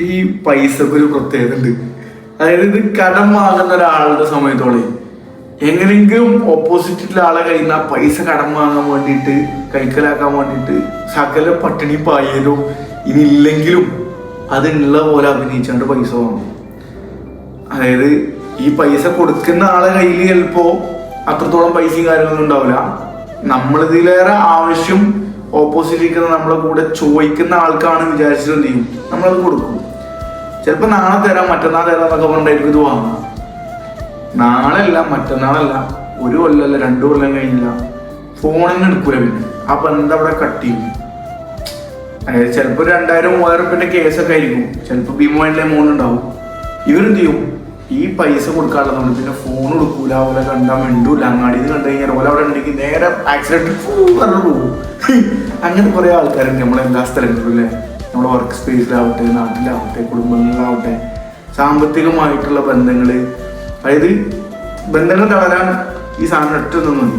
ഈ പൈസക്ക് ഒരു പ്രത്യേകത ഉണ്ട്. അതായത് ഇത് കടം വാങ്ങുന്ന ഒരാളുടെ സമയത്തോളം എങ്ങനെയെങ്കിലും ഓപ്പോസിറ്റിലെ ആളെ കയ്യിൽ നിന്ന് ആ പൈസ കടം വാങ്ങാൻ വേണ്ടിയിട്ട് കൈക്കലാക്കാൻ വേണ്ടിയിട്ട് സകല പട്ടിണി പായലും ഇനി ഇല്ലെങ്കിലും അതുള്ള പോലെ അഭിനയിച്ചുകൊണ്ട് പൈസ വാങ്ങും. അതായത് ഈ പൈസ കൊടുക്കുന്ന ആളെ കയ്യിൽ ചിലപ്പോ അത്രത്തോളം പൈസയും കാര്യങ്ങളൊന്നും ഉണ്ടാവില്ല. നമ്മളിതിലേറെ ആവശ്യം ഓപ്പോസിറ്റ് ഇരിക്കുന്ന നമ്മളെ കൂടെ ചോദിക്കുന്ന ആൾക്കാണ് വിചാരിച്ചിട്ട് എന്ത് ചെയ്യും? നമ്മളത് കൊടുക്കും. ചിലപ്പോ നാളെ തരാം മറ്റന്നാൾ തരാം എന്നൊക്കെ പറഞ്ഞിട്ടായിരിക്കും ഇത് വാങ്ങാം നാളല്ല മറ്റന്നാളല്ല ഒരു കൊല്ലല്ല രണ്ടു കൊല്ലം കഴിഞ്ഞില്ല. ഫോണിന് എടുക്കൂല പിന്നെ. ആ ബന്ധം അവിടെ കട്ട് ചെയ്യും? അതായത് ചിലപ്പോ രണ്ടായിരം മൂവായിരം റുപ്യന്റെ കേസൊക്കെ ആയിരിക്കും. ചിലപ്പോ ഭീമോയിലെ ഉണ്ടാവും. ഇവരെന്ത് ചെയ്യും? ഈ പൈസ കൊടുക്കാനുള്ളതുകൊണ്ട് പിന്നെ ഫോൺ കൊടുക്കൂല ഓല കണ്ടാൽ മിണ്ടൂല. ഇത് കണ്ടു കഴിഞ്ഞാൽ ഓല അവിടെ ഉണ്ടെങ്കിൽ നേരെ ആക്സിഡന്റ് പറഞ്ഞു അങ്ങനെ കുറെ ആൾക്കാരുണ്ട്. നമ്മളെ എല്ലാ അല്ലേ നമ്മുടെ വർക്ക് സ്പേസിലാവട്ടെ നാട്ടിലാവട്ടെ കുടുംബങ്ങളിലാവട്ടെ സാമ്പത്തികമായിട്ടുള്ള ബന്ധങ്ങൾ. അതായത് ബന്ധങ്ങൾ തളരാൻ ഈ സാധനം ഒറ്റ മതി